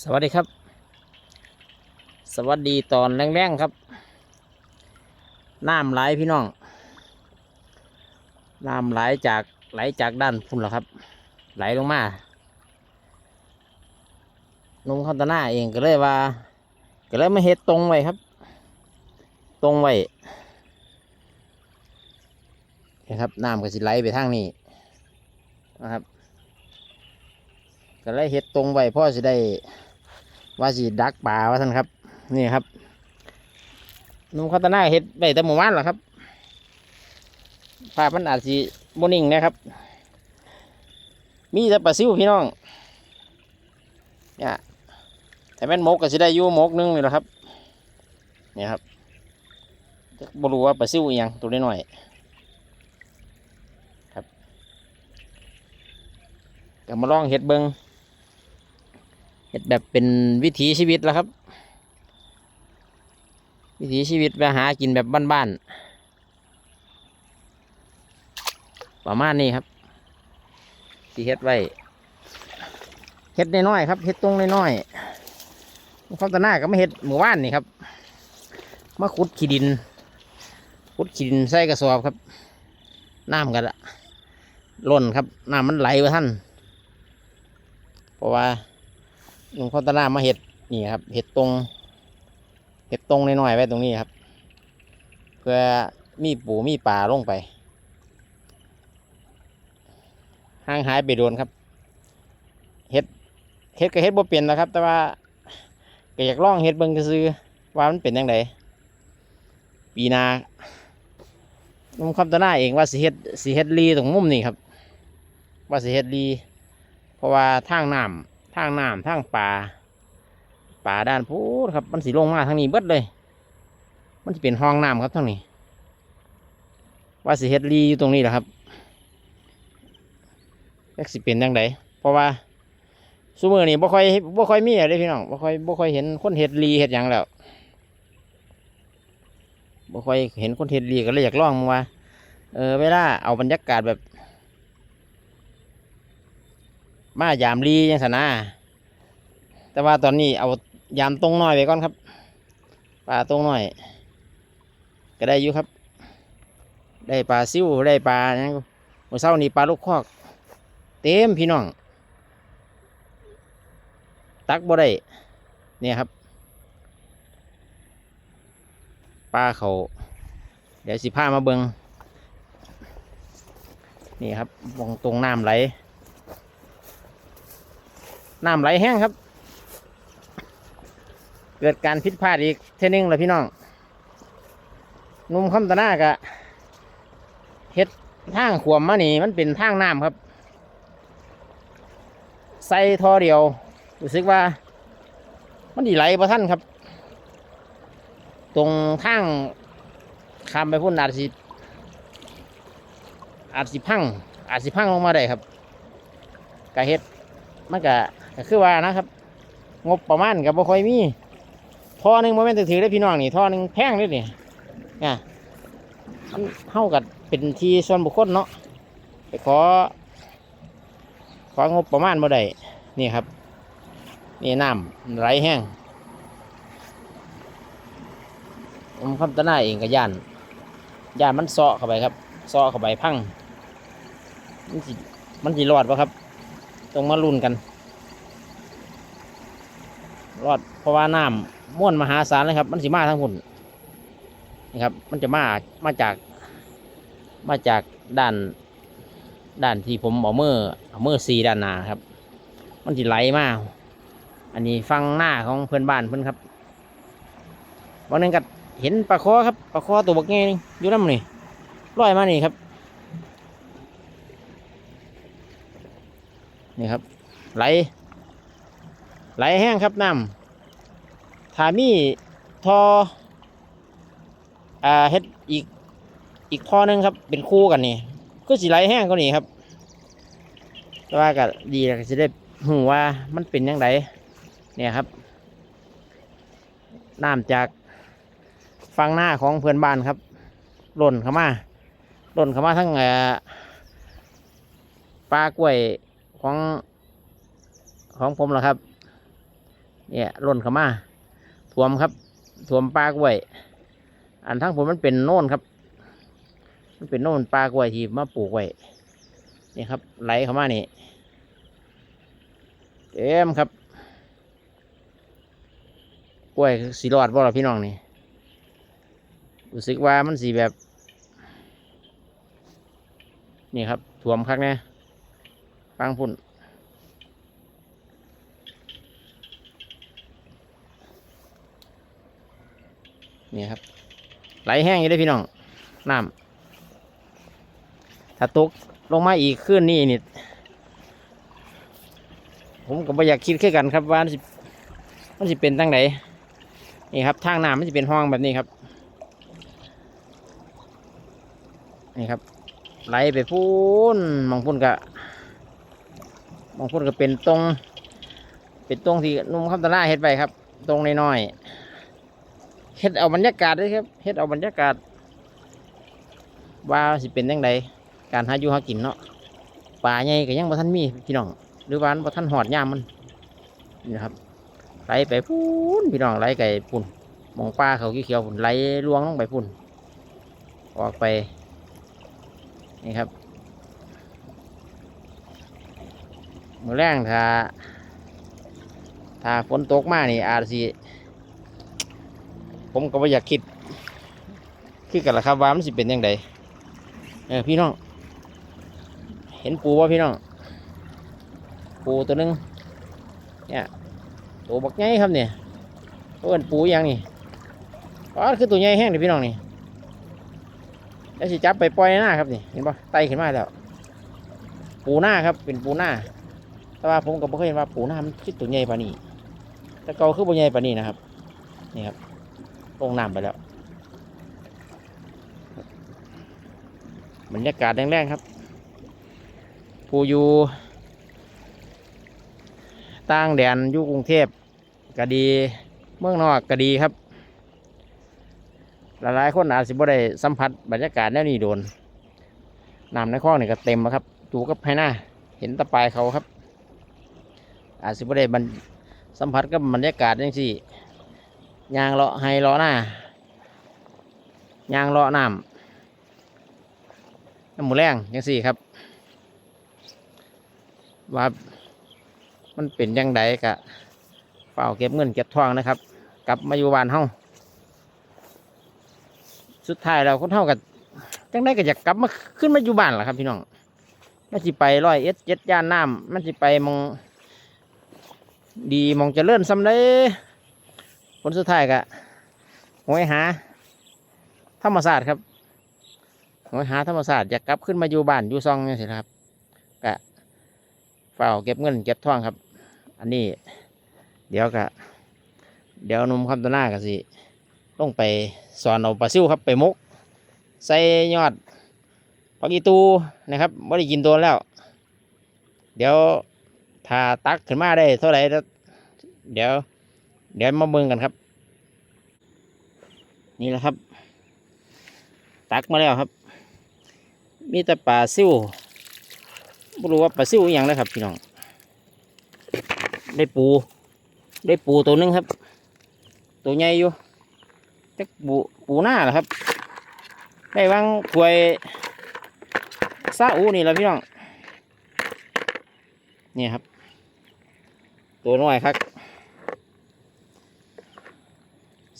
สวัสดีครับ สวัสดีตอนแรงๆครับ น้ำไหลพี่น้อง น้ำไหลจากไหลจากด้านพุ่นเหรอครับ ไหลลงมานุ่มข้าวตาหน้าเองก็เลยว่า ก็เลยมาเฮ็ดตรงไว้ครับ ตรงไว้นะครับน้ำก็สิไหลไปทางนี้นะครับ ก็เลยเฮ็ดตรงไว้พ่อสิได้ว่าสิดักป่าว่าท่านครับ นี่ครับนุ่มข้าวตาหน้าเฮ็ดไว้แต่หมู่บ้านเหรอครับภาพมันอาจสิโมนิ่งนะครับ มีแต่ปลาซิวพี่น้องเนี่ยแต่แม่นมกก็สิได้ยู่มกหนึงนี่แหละครับเนี่ยครับจะบรู้ว่าปลาซิวอีหยังตัวน้อยครับก็มาลองเฮ็ดเบิง เฮ็ดแบบเป็นวิถีชีวิตแล้วครับ วิถีชีวิตไปหากินแบบบ้านๆประมาณนี้ครับที่เฮ็ดไว้เฮ็ดน้อยๆครับเฮ็ดตรงน้อยๆเขาตะหน้าก็ไม่เฮ็ดหมู่บ้านนี่ครับมาขุดขี้ดินขุดขี้ดินใส่กระสอบครับน้ำกันละล้นครับน้ำมันไหลไปท่านเพราะว่า ลุงพ่อตาหน้ามาเห็ดนี่ครับเห็ดตรงเห็ดตรงน้อยๆไว้ตรงนี้ครับ เพื่อมีปูมีปลาลงไปห่างหายไปโดนครับเห็ดเห็ดก็เห็ดบ่เปลี่ยนนะครับ แต่ว่าก็อยากลองเห็ดเบิ่งซื้อว่ามันเป็นยังไงปีนาลุงคำตาหน้าเองว่าสิเห็ดสิเห็ดรีตรงมุมนี่ครับ ว่าสิเห็ดรี เพราะว่าทางน้ำ ทางน้ำทางป่าป่าด้านพูดครับ มันสีลงมาทางนี้เบิดเลย มันจะเป็นห้องน้ำครับทางนี้ ว่าสิเฮ็ดรีอยู่ตรงนี้แหละครับแ็กสิเป็นยังไงเพราะว่าซูมือนี่บ่ค่อยบ่ค่อยมีอะไรพี่น้องบ่ค่อยบ่ค่อยเห็นคนเฮ็ดรีเฮ็ดยังแล้วบ่ค่อยเห็นคนเฮ็ดรีก็เลยอยากลองว่าเออเวลาเอาบรรยากาศแบบ มายามรียังสนะแต่ว่าตอนนี้เอายามตรงน้อยไปก่อนครับปลาตรงน้อย ก็ได้อยู่ครับ ได้ปลาซิวได้ปลาเนี่ยเมื่อเช้านี้ปลาลูกคอกเต็มพี่น้อง ตักบ่ได้เนี่ยครับปลาเขาเดี๋ยวสิพามาเบิงนี่ครับวงตรงน้ำไหล น้ำไหลแห้งครับ เกิดการผิดพลาดอีกเท่นึงเลยพี่น้องนุ่มคำตะหน้ากะเฮ็ดทางขวมมานี่มันเป็นทางน้ำครับ ใส่ทอเดียวรู้สึกว่า มันดีไหลประท่านครับ ตรงทางคำไปพุ่นอาจสิอาจสิพังอาจสิพังลงมาได้ครับกะเฮ็ดมันก็ ก็คือว่านะครับ งบประมาณกับบ่ค่อยมีท่อหนึ่งโมเมนต์ถือได้พี่น้องนี่ท่อหนึ่งแพงเลยนี่เนี่ยเท่ากับเป็นทีส่วนบุคคลเนาะไปขอ ของบประมาณบ่ได้นี่ครับ นี่น้ำไหลแห้งผมคำตะหน้าเองกับย่านย่านมันเซาะเข้าไปครับเซาะเข้าไปพัง มันสิมันสิรอดปะครับ ต้องมาลุ้นกัน รอดเพราะว่าน้ำม้วนมหาศาลเลยครับ มันสิมาทั้งหุ่นนี่ครับ มันจะมามาจาก มาจากด้านด้านที่ผมเอามือเอามือซีด้านหน้าครับ มันสิไหลมาอันนี้ฟังหน้าของเพื่อนบ้านเพื่อนครับวันหนึงก็เห็นปลาคอครับปลาคอตัวบักไงนึงอยู่น้ำนี่ลอยมานี่ครับนี่ครับ ไหล ไหลแห้งครับน้ำถ้ามีทออ่าเฮ็ดอีกอีกทอหนึงครับ เป็นคู่กันนี่ก็สิไหลแห้งก็นี่ครับว่าก็ดีก็จะได้หูว่ามันเป็นยังไงเนี่ยครับน้ำจากฟังหน้าของเพื่อนบ้านครับหล่นเข้ามาหล่นเข้ามาทั้งอ่ปลากล้วยของของผมเหรอครับ เนี่ยล้นเข้ามาท่วมครับท่วมปลากล้วย อันทั้งผมมันเป็นโน่นครับ มันเป็นโน่นปลากล้วยที่มาปลูกไว้นี่ครับ ไหลเข้ามานี่เต็มครับกล้วยสีรอดบ่ล่ะพี่น้องนี่รู้สึกว่ามันสีแบบ นี่ครับถ่วมคักแน่ฟังพุ่น นี่ครับ ไหลแห้งอยู่ได้พี่น้องน้ำถ้าตกลงมาอีกขึ้นนี่นี่ผมก็ไม่อยากคิดแค่กันครับว่ามันสิมันสิเป็นตั้งไหนนี่ครับทางน้ำมันจะเป็นห้องแบบนี้ครับ นี่ครับ ไหลไปพูนมองพุ่นกะมองพุ่นก็เป็นตรง เป็นตรงที่นุ่มคำตะล่าเฮ็ดไปครับ ตรงน้อยๆ เฮ็ดเอาบรรยากาศด้วยครับเฮ็ดเอาบรรยากาศ ว่าสิเป็นยังไงการหาอยู่หากินเนาะป่าใหญ่ก็ยังบ่ทันมีพี่น้อง หรือว่าบ่ทันหอดยามมันนี่นะครับไหลไปพูนพี่น้องไหลไก่ปุ่นมองปลาเขาเขียวๆปุ่นไหลลวงลงไปปุ่นออกไป นี่ครับมือแรงถ้าถ้าฝนตกมานี่อาจสิ ผมก็ไม่อยากคิด คือกันละครับว่ามันสิเป็นยังไงเออพี่น้อง เห็นปูว่าพี่น้อง ปูตัวหนึงเนี่ยตัวบักใหญ่ครับเนี่ยตัวเป็นปูอย่างนี่อ๋อคือตัวใหญ่แห้งเลยพี่น้องนี่แล้วสิจับไปปล่อยหน้าครับนี่เห็นปะไตขึ้นมาแล้ว ปูหน้าครับเป็นปูหน้า แต่ว่าผมก็บ่เคยเห็นว่าปูหน้ามันคิดตัวใหญ่ปานนี้แต่เก่าคือบ่ใหญ่ปานนี้นะครับ นี่ครับ ลงน้ำไปแล้ว บรรยากาศแรงๆครับ ผู้อยู่ต่างแดนอยู่กรุงเทพก็ดี เมืองนอกก็ดีครับ หลายๆคนอาจสิบ่ได้สัมผัสบรรยากาศแนวนี้โดนน้ำในคลองนี่ก็เต็มแล้วครับ ดูกับให้หน้า เห็นตะปายเขาครับ อาจสิบ่ได้สัมผัสกับบรรยากาศจังซี่ ยางเลาะให้เลาะหน้ายางเลาะน้ำน้ำหมูแรงจังซี่ครับ ว่ามันเป็นยังไงกะเฝ้าเก็บเงินเก็บทองนะครับ กลับมาอยู่บ้านเฮาสุดท้ายเราคนเท่ากับจังได้ก็อยากกลับมาขึ้นมาอยู่บ้านล่ะครับ พี่น้องมันสิไปร้อยเอ็ดเจ็ดย่านน้ำมันสิไปมอง ดีมองจะเลื่อนซ้ำได้ ผลสุดท้ายก็หวยหา ธรรมศาสตร์ครับหวยหาธรรมศาสตร์อยากกลับขึ้นมาอยู่บ้านอยู่ซองนี่สิครับก็เฝ้าเก็บเงินเก็บทองครับ อันนี้ เดี๋ยวก็เดี๋ยวนุ่มคำตัวหน้าก็สิลงไปสอนเอาปลาซิวครับไปมุก ใส่ยอดผักอีตูนะครับไม่ได้กินตัวแล้ว เดี๋ยวถ้าตักขึ้นมาได้เท่าไหร่เดี๋ยว เดี๋ยวมาเบิ่งกันครับ นี่แหละครับ ตักมาแล้วครับ มีแต่ปลาซิวไม่รู้ว่าปลาซิวอย่างนะครับพี่น้อง ได้ปู ได้ปูตัวหนึงครับ ตัวใหญ่อยู่จักปูปูหน้าเหรอครับ ได้วางถวยซาอูนี่แหละพี่น้อง นี่ครับ ตัวน้อยครับ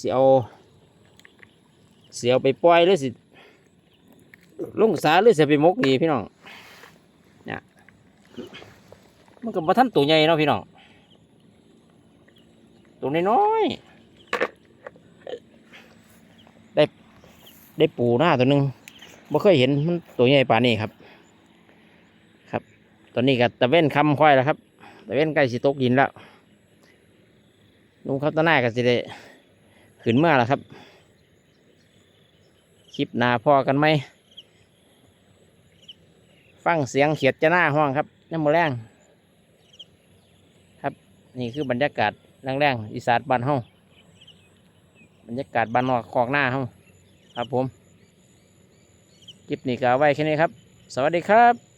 สิเอาเสียวไปปล่อยหรือสิลงสาหรือสิไปมกดีพี่น้องเนี่ยมันก็บ่ทันตัวใหญ่เนาะพี่น้องตัวน้อยๆได้ปูหน้าตัวหนึ่งบ่เคยเห็นมันตัวใหญ่ป่านนี้ครับ ครับ ตอนนี้ก็ตะเว้นคำค่อยแล้วครับตะเว้นใกล้สิตกดินแล้วลุงครับตะหน้าก็สิได้ ขึ้นเมื่อแล้วครับ คลิปหน้าพอกันไหม ฟังเสียงเขียดจะหน้าห้องครับน้ำมแรงครับ นี่คือบรรยากาศแรงๆอีสานบ้านเฮาบรรยากาศบ้านนอกคอกหน้าเฮาครับผม คลิปนี้ก็ไว้แค่นี้ครับ สวัสดีครับ